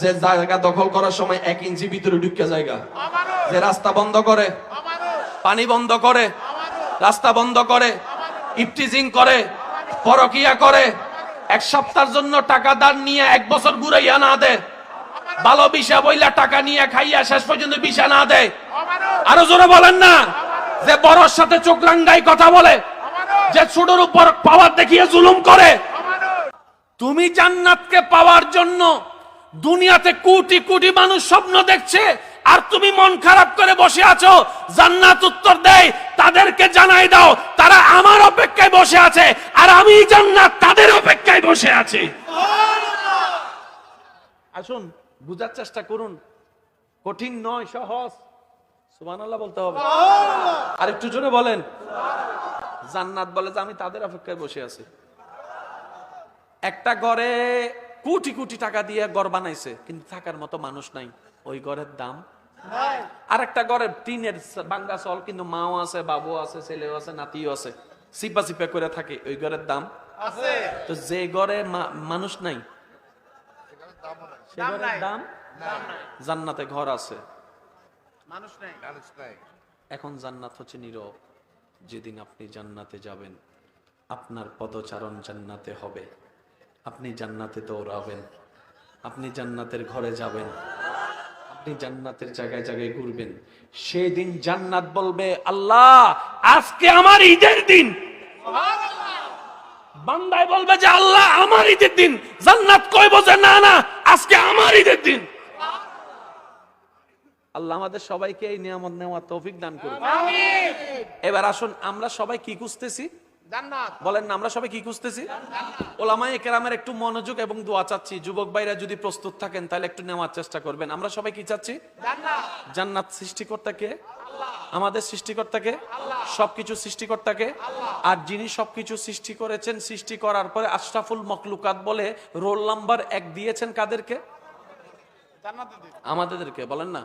যে জায়গা দখল করার সময় এক ইঞ্চি ভিতরে ঢুকে জায়গা। যে রাস্তা বন্ধ করে পানি বন্ধ করে রাস্তা বন্ধ করে ইফটিজিং করে পরকিয়া করে এক সপ্তাহের জন্য টাকা দান নিয়ে এক বছর ঘুরাইয়া না দে। ভালো বিষা বইলা টাকা নিয়ে খাইয়া শেষ পর্যন্ত বিষা না দেয় আরও জোরে বলেন না। যে বড়র সাথে চোখ রাঙ্গাই কথা বলে যে ছোটর উপর পাওয়ার দেখিয়ে জুলুম করে। তুমি জান্নাতকে পাওয়ার জন্য দুনিয়াতে কোটি কোটি মানুষ স্বপ্ন দেখছে আর তুমি মন খারাপ করে বসে আছো জান্নাত উত্তর দেয় তাদেরকে জানাই দাও তারা আমার অপেক্ষায় বসে আছে আর আমি জান্নাত তাদের অপেক্ষায় বসে আছি। আসুন বুঝার চেষ্টা করুন। কঠিন নয় সহজ। সুবহানাল্লাহ বলতে হবে। আর একটু জোরে বলেন। জান্নাত বলে যে আমি তাদের অপেক্ষায় বসে আছি। একটা ঘরে কোটি কোটি টাকা দিয়ে ঘর বানাইছে কিন্তু থাকার মতো মানুষ নাই। ওই ঘরের দাম? আর একটা ঘরের টিনের বাঙ্গা চল কিন্তু মাও আছে বাবু আছে ছেলেও আছে নাতিও আছে। সিপা সিপা করে থাকে ওই ঘরের দাম? তো যে ঘরে মানুষ নাই সে ঘরের দাম? দাম জান্নাতে ঘর আছে। মানুষ নেই। এখন জান্নাত হচ্ছে নীরব। যেদিন আপনি জান্নাতে যাবেন আপনার পদচারণ জান্নাতে হবে। আপনি জান্নাতে দৌড়াবেন। আপনি জান্নাতের ঘরে যাবেন। আপনি জান্নাতের জায়গায় জায়গায় ঘুরবেন। সেই দিন জান্নাত বলবে আল্লাহ আজকে আমার ঈদের দিন। বান্দায় বলবে যে আল্লাহ আমার ঈদের দিন। জান্নাত কই বসে না না আজকে আমার ঈদের দিন। আল্লাহ আমাদের সবাইকে এই নিয়ামত নেওয়ার তৌফিক দান করুন। এবার আসুন আমরা সবাই কি খুঁজতেছি? বলেন না আমরা সবাই কি খুঁজতেছি? ওলামাই কেরামের একটু মনোযোগ এবং দোয়া চাচ্ছি। যুবক ভাইরা যদি প্রস্তুত থাকেন তাহলে একটু নেওয়ার চেষ্টা করবেন। আমরা সবাই কি চাচ্ছি? জান্নাত। জান্নাত সৃষ্টিকর্তাকে? আমাদের সৃষ্টিকর্তাকে? সবকিছু সৃষ্টিকর্তাকে? আর যিনি সবকিছু সৃষ্টি করেছেন সৃষ্টি করার পরে আশরাফুল মকলুকাত বলে রোল নাম্বার এক দিয়েছেন কাদেরকে? আমাদেরকে বলেন না।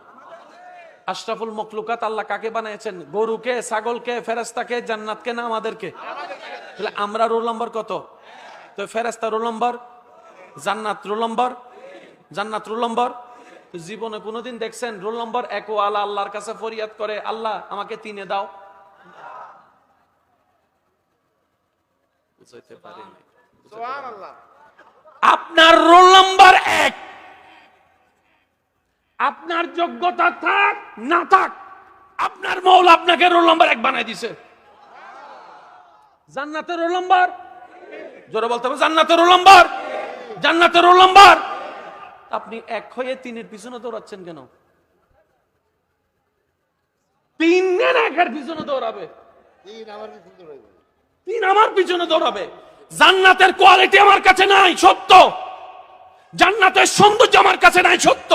আশরাফুল মকলুকাত আল্লাহ কাকে বানিয়েছেন? গরুকে ছাগলকে ফেরেস্তাকে জান্নাতকে না আমাদেরকে? তাহলে আমরা রোল নম্বর কত? তো ফেরেস্তা রোল নম্বর জান্নাত রোল নম্বর জান্নাত রোল নম্বর। জীবনে কোনোদিন দেখছেন রোল নম্বর এক ও আল্লাহ আল্লাহর কাছে ফরিয়াদ করে আল্লাহ আমাকে তিনে দাও। বুঝাইতে পারিনি আপনার রোল নম্বর এক। আপনার যোগ্যতা থাক না থাক আপনার মৌল আপনাকে রোল নাম্বার এক বানাই দিছে। জান্নাতের রোল নাম্বার? জোরে বলতে হবে জান্নাতের রোল নাম্বার? জান্নাতের রোল নাম্বার? আপনি এক হয়ে তিনের পিছনে দৌড়াচ্ছেন কেন? তিনের একের পিছনে দৌড়াবে। তিন আমার পিছনে দৌড়াবে। জান্নাতের কোয়ালিটি আমার কাছে নাই সত্য। জান্নাতের সৌন্দর্য আমার কাছে নাই সত্য।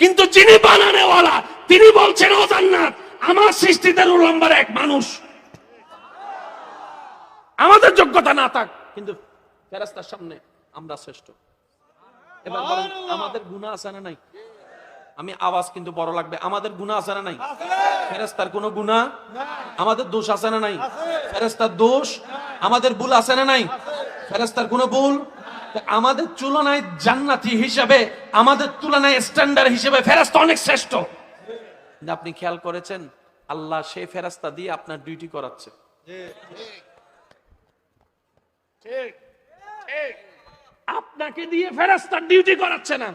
কিন্তু যিনি বানানেওয়ালা তিনি বলছেন ও জান্নাত আমার সৃষ্টিতে রোল নাম্বার এক মানুষ। আমাদের যোগ্যতা না থাক কিন্তু ফেরাস্তার সামনে আমরা শ্রেষ্ঠ। এবার বলেন আমাদের গুণা আছে না নাই? আমি আওয়াজ কিন্তু বড় লাগবে। আমাদের গুণা আছে না নাই? ফেরেস্তার কোনো গুণা আমাদের দোষ আছে না নাই? ফেরেস্তার দোষ? আমাদের ভুল আছে না নাই? ফেরেস্তার কোনো ভুল? আমাদের তুলনায় জান্নাতি হিসেবে আমাদের তুলনায় স্ট্যান্ডার্ড হিসেবে ফেরেস্তা অনেক শ্রেষ্ঠ। আপনি খেয়াল করেছেন? আল্লাহ সেই ফেরেস্তা দিয়ে আপনার ডিউটি করাচ্ছে। আপনাকে দিয়ে ফেরেস্তার ডিউটি করাচ্ছে না।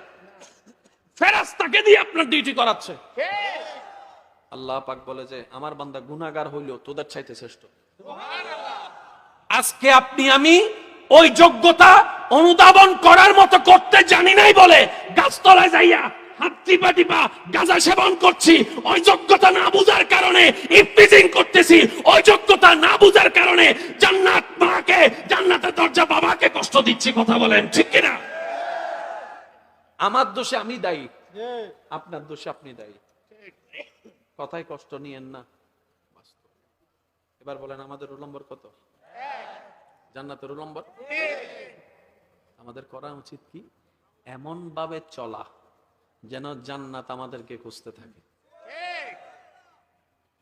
ফেরেস্তাকে দিয়ে আপনার ডিউটি করাচ্ছে। আল্লাহ পাক বলে যে আমার বান্দা গুনাহগার হইল তোদের চাইতে শ্রেষ্ঠ। আজকে আপনি আমি ওই যোগ্যতা অনুধাবন করার মতো করতে জানি নাই বলে গাছতলায় যাইয়া হাত টিপা সেবন করছি। না বুঝার কারণে করতেছি। না বুঝার কারণে জান্নাত জান্নাতের দরজা বাবাকে কষ্ট দিচ্ছি, কথা বলেন, ঠিক কিনা? আমার দোষে আমি দায়ী। আপনার দোষে আপনি দায়ী। কথায় কষ্ট নিয়েন না। এবার বলেন, আমাদের রোল নম্বর কত? জান্নাতের নম্বর? আমাদের করা উচিত কি? এমন ভাবে চলা যেন জান্নাত আমাদেরকে খুঁজতে থাকে।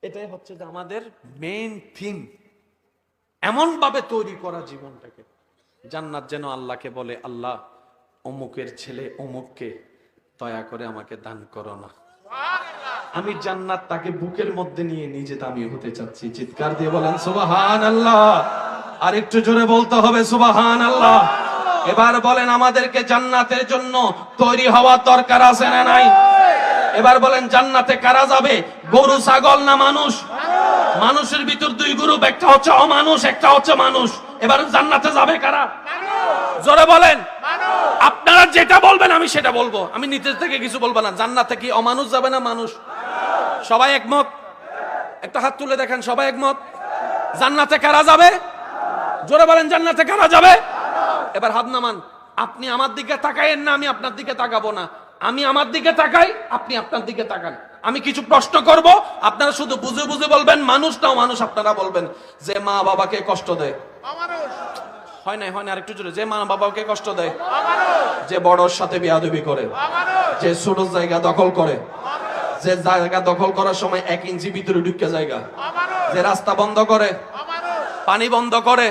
এটাই হচ্ছে যে আমাদের মেইন থিম এমন ভাবে তৈরি করা জীবনটাকে। জান্নাত যেন আল্লাহকে বলে আল্লাহ অমুকের ছেলে অমুককে দয়া করে আমাকে দান করো না। আমি জান্নাত তাকে বুকের মধ্যে নিয়ে নিজে দামি হতে চাচ্ছি। চিৎকার দিয়ে বলেন সুবাহান আল্লাহ আর একটু জোরে বলতে হবে সুবাহান আল্লাহ এবার বলেন, আমাদেরকে জান্নাতের জন্য তৈরি হওয়ার দরকার আছে না নাই? এবার বলেন, জান্নাতে কারা যাবে? গরু, ছাগল না মানুষ? মানুষের ভিতর দুই গ্রুপ, একটা হচ্ছে অমানুষ, একটা হচ্ছে মানুষ। এবার জান্নাতে যাবে কারা? জোরে বলেন। আপনারা যেটা বলবেন, আমি সেটা বলব। আমি নিচের থেকে কিছু বলব না। জান্নাতে কি অমানুষ যাবে না মানুষ? সবাই একমত? একটা হাত তুলে দেখেন, সবাই একমত? জান্নাতে কারা যাবে? জোরে বলেন, জান্নাতে কারা যাবে? এবার হাত নামান, আপনি আমার দিকে তাকাইয়েন না, আমি আপনার দিকে তাকাবো না। আমি আমার দিকে তাকাই, আপনি আপনার দিকে তাকান। আমি কিছু প্রশ্ন করব, আপনারা শুধু বুঝে বুঝে বলবেন, মানুষ নাও মানুষ, আপনারা বলবেন, যে মা বাবাকে কষ্ট দেয়। হয় না হয় না আরেকটু জোরে, যে মা বাবাকে কষ্ট দেয়, যে বড়র সাথে বিয়াদবি করে, যে ছোট জায়গা দখল করে, যে জায়গা দখল করার সময় এক ইঞ্চি ভিতরে ঢুকে জায়গা, যে রাস্তা বন্ধ করে, পানি বন্ধ করে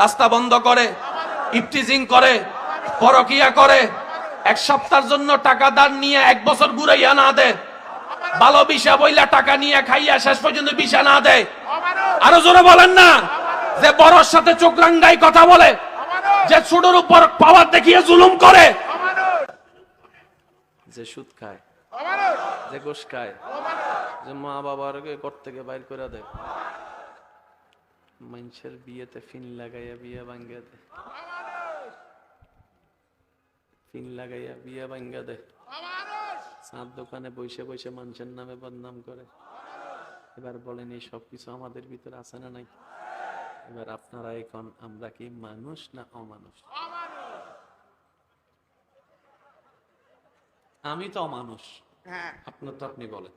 রাস্তা বন্ধ করে ইফটিজিং করে, পরকিয়া করে, এক সপ্তাহের জন্য টাকা দান নিয়ে এক বছর ঘুরাইয়া না দেয়। ভালো বিষা বইলা টাকা নিয়ে খাইয়া শেষ পর্যন্ত বিষা না দেয়। আরও জোরে বলেন না, যে বড়র সাথে চোখ রাঙ্গাই কথা বলে, যে ছোটর উপর পাওয়ার দেখিয়ে জুলুম করে। যে সুদ খায়, যে গোস খায়, যে মা বাবার ঘর থেকে বাইর করে দেয়। মানুষের বিয়েতে ফিন লাগাইয়া বিয়ে ভাঙ্গা দেয় ফিন লাগাইয়া বিয়ে ভাঙ্গা চাঁদ দোকানে বসে বসে মানুষের নামে বদনাম করে। এবার বলেন এই সবকিছু আমাদের ভিতরে আছে না নাই? এবার আপনারা এখন আমরা কি মানুষ না অমানুষ অমানুষ? আমি তো অমানুষ। হ্যাঁ। আপনার তো আপনি বলেন।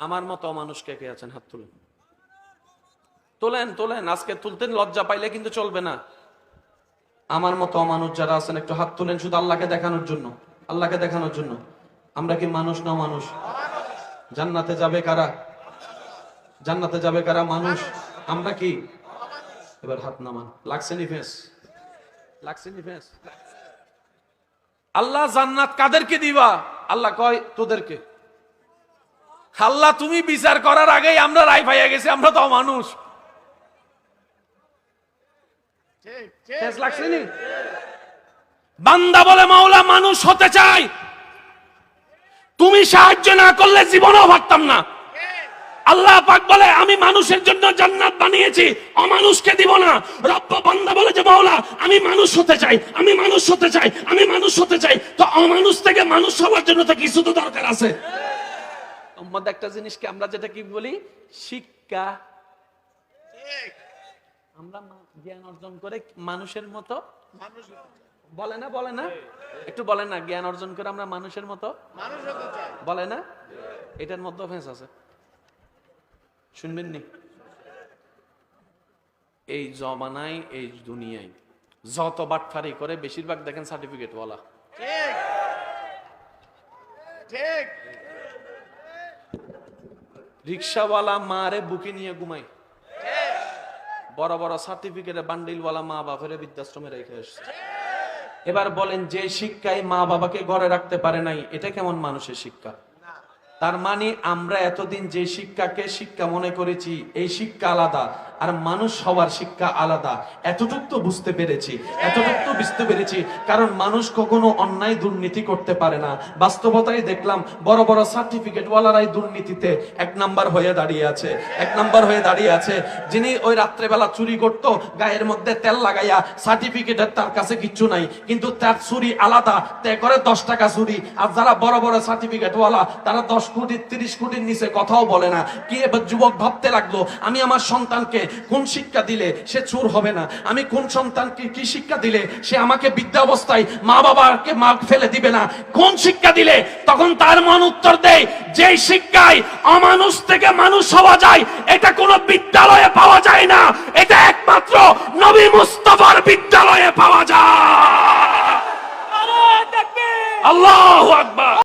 আমার মতো অমানুষ কে কে আছেন? হাত তুলেন। তোলেন তোলেন। আজকে তুলতেন লজ্জা পাইলে কিন্তু চলবে না। আমার মতো অমানুষ যারা আছেন, একটু হাত তুলেন শুধু আল্লাহকে দেখানোর জন্য। আল্লাহকে দেখানোর জন্য। আমরা কি মানুষ না মানুষ জান্নাতে যাবে কারা? জান্নাতে যাবে কারা মানুষ? আমরা কি? এবার হাত নামান। লাগছে নি ফেস? লাগছে নি ফেস? আল্লাহ জান্নাত কাদেরকে দিবা? আল্লাহ কয়, তোদেরকে। আল্লাহ তুমি বিচার করার আগেই আমরা রায় পাইয়া গেছি আমরা তো মানুষ বান্দা বলে মাওলা মানুষ হতে চাই। তুমি সাহায্য না করলে জীবনও ভাবতাম না। আল্লাহ পাক বলে আমি মানুষের জন্য জান্নাত বানিয়েছি অমানুষকে দিব না। রব্ব বান্দা বলে যে মাওলা আমি মানুষ হতে চাই আমি মানুষ হতে চাই আমি মানুষ হতে চাই। তো অমানুষ থেকে মানুষ হওয়ার জন্য তো কিছু তো দরকার আছে। মধ্যে একটা জিনিসকে আমরা যেটা কি বলি শিক্ষা। আমরা জ্ঞান অর্জন করে মানুষের মতো। বলে না বলে না? একটু বলে না জ্ঞান অর্জন করে আমরা মানুষের মতো? বলে না? এটার মধ্যে ফেঁস আছে। শুনবেন নি এই জমানায় এই দুনিয়ায় যত বাটফারি করে বেশিরভাগ দেখেন সার্টিফিকেট বলা ঠিক। ঠিক। রিক্সাওয়ালা মা মারে বুকে নিয়ে ঘুমাই বড় বড় সার্টিফিকেটে বান্ডিলওয়ালা মা বাপের বৃদ্ধাশ্রমে রেখে এসছে। এবার বলেন, যে শিক্ষায় মা বাবাকে ঘরে রাখতে পারে নাই, এটা কেমন মানুষের শিক্ষা? তার মানে আমরা এতদিন যে শিক্ষাকে শিক্ষা মনে করেছি, এই শিক্ষা আলাদা। আর মানুষ হওয়ার শিক্ষা আলাদা। এতটুক তো বুঝতে পেরেছি, এতটুক তো বুঝতে পেরেছি। কারণ মানুষ কখনো অন্যায় দুর্নীতি করতে পারে না। বাস্তবতায় দেখলাম বড় বড় সার্টিফিকেট ওয়ালারাই দুর্নীতিতে এক নাম্বার হয়ে দাঁড়িয়ে আছে, এক নাম্বার হয়ে দাঁড়িয়ে আছে। যিনি ওই রাত্রেবেলা চুরি করত, গায়ের মধ্যে তেল লাগাইয়া সার্টিফিকেটের তার কাছে কিচ্ছু নাই। কিন্তু তার চুরি আলাদা, তে করে দশ টাকা চুরি। আর যারা বড় বড় সার্টিফিকেট ওয়ালা তারা দশ কোটি, তিরিশ কোটির নিচে কথাও বলে না। কি এবার যুবক ভাবতে লাগল, আমি আমার সন্তানকে কোন শিক্ষা দিলে সে চোর হবে না? আমি কোন সন্তানকে কি শিক্ষা দিলে সে আমাকে বিদ্যা অবস্থায় মা বাবাকে মা ফেলে দিবে না? কোন শিক্ষা দিলে? তখন তার মন উত্তর দেয় যে শিক্ষায় অমানুষ থেকে মানুষ হওয়া যায় এটা কোনো বিদ্যালয়ে পাওয়া যায় না। এটা একমাত্র নবী মুস্তফার বিদ্যালয়ে পাওয়া যায়। আল্লাহ আকবার।